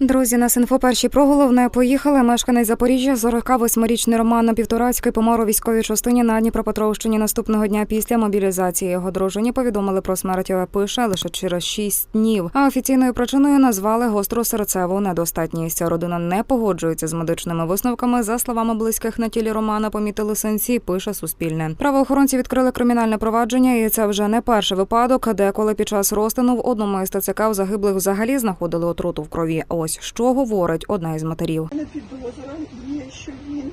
Друзі, на Синфо перші про головне поїхали. Мешканець Запоріжжя, 48-річний Роман Півторацький помер у військовій частині на Дніпропетровщині наступного дня після мобілізації. Його дружині повідомили про смерть. Пише лише через 6 днів. А офіційною причиною назвали гостру серцеву недостатність. Родина не погоджується з медичними висновками. За словами близьких на тілі Романа, помітили сенсі. Пише Суспільне. Правоохоронці відкрили кримінальне провадження, і це вже не перший випадок, де коли під час розтину в одному із ТЦК загиблих взагалі знаходили отруту в крові. Ось що говорить одна із матерів. Не підозра є, що він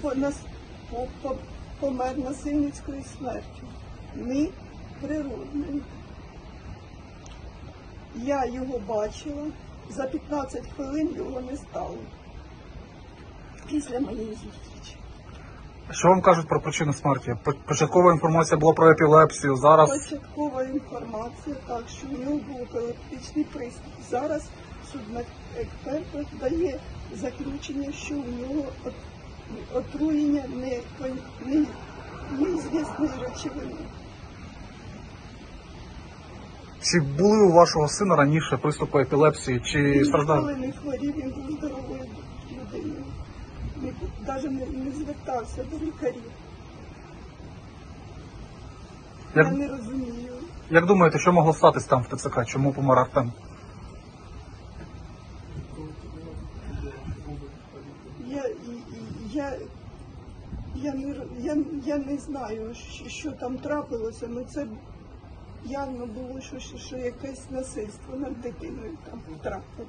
по, нас, по, по, помер насильницькою смертю. Не природною. Я його бачила, за 15 хвилин його не стало. Після моєї зустрічі. Що вам кажуть про причину смерті? Початкова інформація була про епілепсію. Зараз Початкова інформація, так, що в нього був епілептичний приступ. Зараз судмедексперт дає заключення, що у нього отруєння не, не, неізвісної речовини. чи були у вашого сина раніше приступи епілепсії, чи Він страждав? ніколи не хворів, він був здоровою людиною. Навіть не, звертався до лікарів. Я не розумію. як думаєте, що могло статись там в ТЦК? Чому помер Артем? Я, я, я, не, я, я не знаю, що, що там трапилося, але це явно було, що, що, що якесь насильство над дитиною там трапило.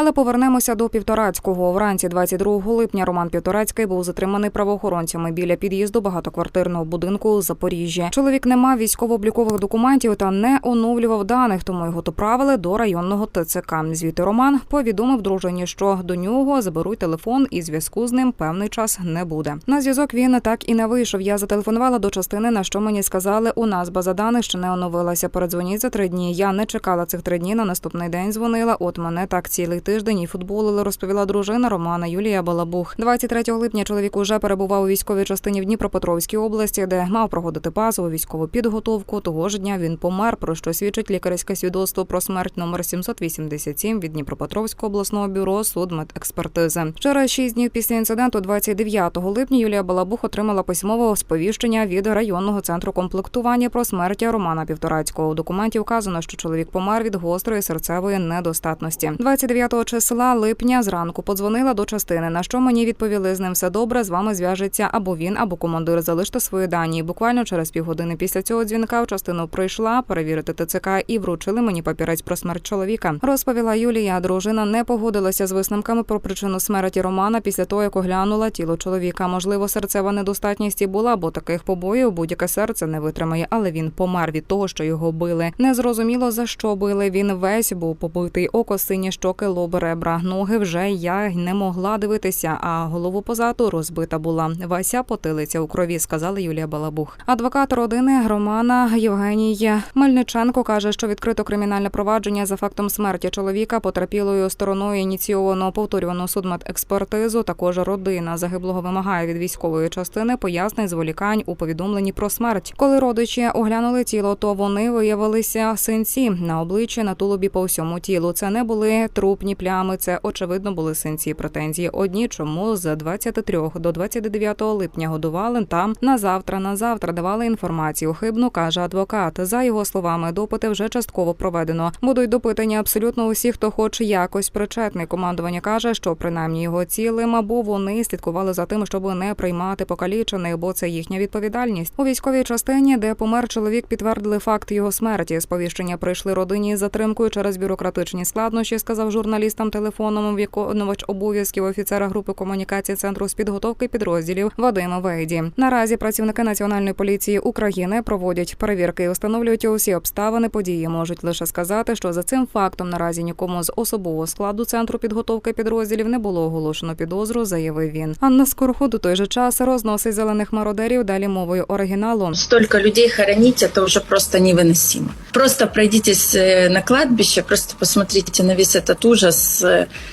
Але повернемося до Півторацького. Вранці 22 липня Роман Півторацький був затриманий правоохоронцями біля під'їзду багатоквартирного будинку у Запоріжжі. Чоловік не мав військово-облікових документів та не оновлював даних, тому його доправили до районного ТЦК. Звідти Роман повідомив дружині, що до нього заберуть телефон і зв'язку з ним певний час не буде. На зв'язок він так і не вийшов. Я зателефонувала до частини, на що мені сказали, у нас база даних ще не оновилася. Передзвоніть за три дні. Я не чекала цих три дні. На наступний день дзвонила. От мене так цілий тиждень і футболили, розповіла дружина Романа Юлія Балабух. 23 липня чоловік уже перебував у військовій частині в Дніпропетровській області, де мав проходити базову військову підготовку. Того ж дня він помер, про що свідчить лікарське свідоцтво про смерть номер 787 від Дніпропетровського обласного бюро судмедекспертизи. Через шість днів після інциденту, 29 липня, Юлія Балабух отримала письмове сповіщення від районного центру комплектування про смерть Романа Півторацького. У документі вказано, що чоловік помер від гострої серцевої недостатності. 29 числа липня зранку подзвонила до частини. На що мені відповіли з ним все добре. З вами зв'яжеться або він, або командир. Залиште свої дані. Буквально через півгодини після цього дзвінка в частину прийшла перевірити ТЦК і вручили мені папірець про смерть чоловіка. Розповіла Юлія. Дружина не погодилася з висновками про причину смерті Романа після того, як оглянула тіло чоловіка. Можливо, серцева недостатність і була, бо таких побоїв будь-яке серце не витримає, але він помер від того, що його били. Незрозуміло за що били. Він весь був побитий, око сині щоки, лоб, ребра, ноги вже я не могла дивитися, а голову позаду розбита була. Вася потилиця у крові, сказала Юлія Балабух. Адвокат родини Романа Євгеній Мельниченко каже, що відкрито кримінальне провадження за фактом смерті чоловіка потерпілою стороною ініційовано повторювану судмедекспертизу. Також родина загиблого вимагає від військової частини пояснень зволікань у повідомленні про смерть. Коли родичі оглянули тіло, то вони виявилися синці на обличчі, на тулубі по всьому тілу. Це не були трупні плями, це очевидно були синці. Претензії одні, чому з 23 до 29 липня годували там на завтра. На завтра давали інформацію. Хибну каже адвокат. За його словами, допити вже частково проведено. Будуть допитані абсолютно усі, хто хоч якось причетний. Командування каже, що принаймні його цілим або вони слідкували за тим, щоб не приймати покалічених, бо це їхня відповідальність. У військовій частині, де помер чоловік, підтвердили факт його смерті. Сповіщення прийшли родині з затримкою через бюрократичні складнощі, сказав журналістам телефоном виконувач обов'язків офіцера групи комунікації центру з підготовки підрозділів Вадима Вейді. Наразі працівники національної поліції України проводять перевірки і встановлюють усі обставини події. Можуть лише сказати, що за цим фактом наразі нікому з особового складу центру підготовки підрозділів не було оголошено підозру, заявив він. Анна Скороход у той же час розносить зелених мародерів далі мовою оригіналу. Столько людей хоронить, это уже просто невыносимо. Просто пройдитесь э, на кладбище, просто посмотрите на весь этот ужас. Ужас.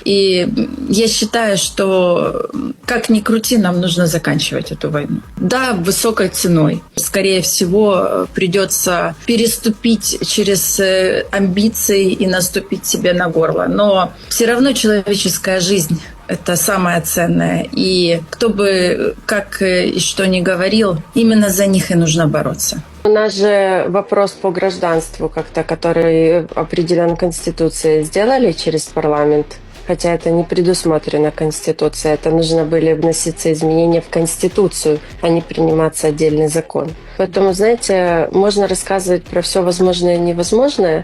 И я считаю, что как ни крути, нам нужно заканчивать эту войну. Да, высокой ценой. Скорее всего, придется переступить через э, амбиции и наступить себе на горло. Но все равно человеческая жизнь это самое ценное. И кто бы как э, и что ни говорил, именно за них и нужно бороться. У нас же вопрос по гражданству, как-то, который определен Конституцией, сделали через парламент. Хотя это не предусмотрено Конституцией. Это нужно были вноситься изменения в Конституцию, а не приниматься отдельный закон. Поэтому, знаете, можно рассказывать про все возможное и невозможное,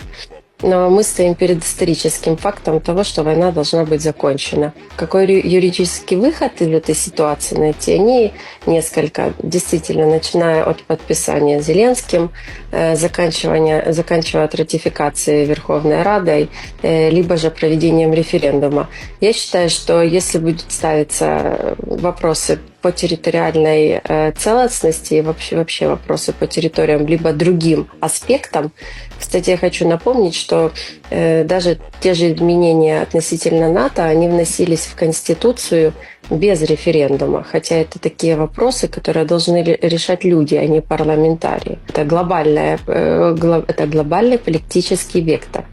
но мы стоим перед историческим фактом того, что война должна быть закончена. Какой юридический выход из этой ситуации найти, они несколько, действительно, начиная от подписания Зеленским, э, заканчивания, заканчивая от ратификации Верховной Радой, э, либо же проведением референдума. Я считаю, что если будут ставиться вопросы по территориальной э, целостности и вообще, вообще вопросы по территориям, либо другим аспектам. Кстати, я хочу напомнить, что э, даже те же изменения относительно НАТО, они вносились в Конституцию без референдума, хотя это такие вопросы, которые должны ре- решать люди, а не парламентарии. Это, глобальная, э, это глобальный политический вектор.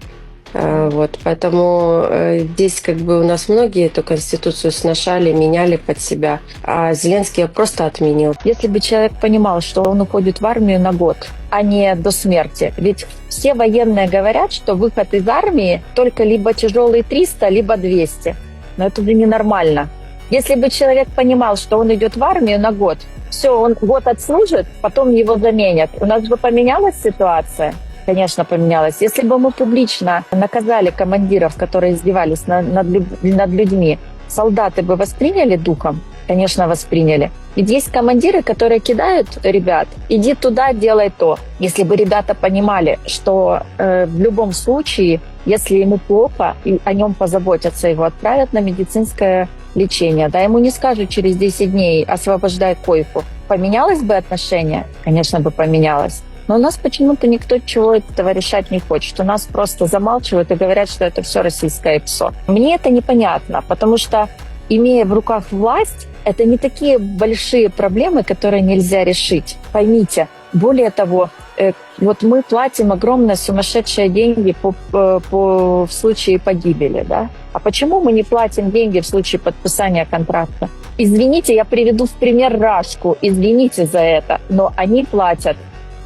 Э, Вот, поэтому э, здесь как бы у нас многие эту конституцию сношали, меняли под себя, а Зеленский ее просто отменил. Если бы человек понимал, что он уходит в армию на год, а не до смерти. Ведь все военные говорят, что выход из армии только либо тяжелый 300, либо 200. Но это же ненормально. Если бы человек понимал, что он идет в армию на год, все, он год отслужит, потом его заменят. У нас бы поменялась ситуация? Конечно, поменялась. Если бы мы публично наказали командиров, которые издевались на- над, над людьми, солдаты бы восприняли духом? Конечно, восприняли. Ведь есть командиры, которые кидают ребят, иди туда, делай то. Если бы ребята понимали, что э, в любом случае, если ему плохо, и о нем позаботятся, его отправят на медицинское лечение. Да, ему не скажут через 10 дней освобождай койку. Поменялось бы отношение? Конечно бы поменялось. Но у нас почему-то никто чего этого решать не хочет. У нас просто замалчивают и говорят, что это все российское ПСО. Мне это непонятно, потому что имея в руках власть, это не такие большие проблемы, которые нельзя решить. Поймите, более того, э, вот мы платим огромные сумасшедшие деньги по, по, по- в случае погибели, да? А почему мы не платим деньги в случае подписания контракта? Извините, я приведу в пример Рашку, извините за это, но они платят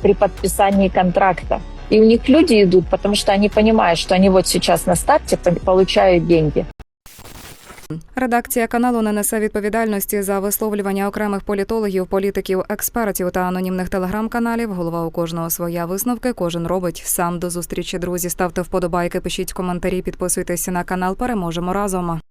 при подписании контракта. И у них люди идут, потому что они понимают, що они вот сейчас на старте по- получают деньги. Редакція каналу не несе відповідальності за висловлювання окремих політологів, політиків, експертів та анонімних телеграм-каналів. Голова у кожного своя висновки. Кожен робить сам до зустрічі. Друзі, ставте вподобайки, пишіть коментарі, підписуйтесь на канал. Переможемо разом.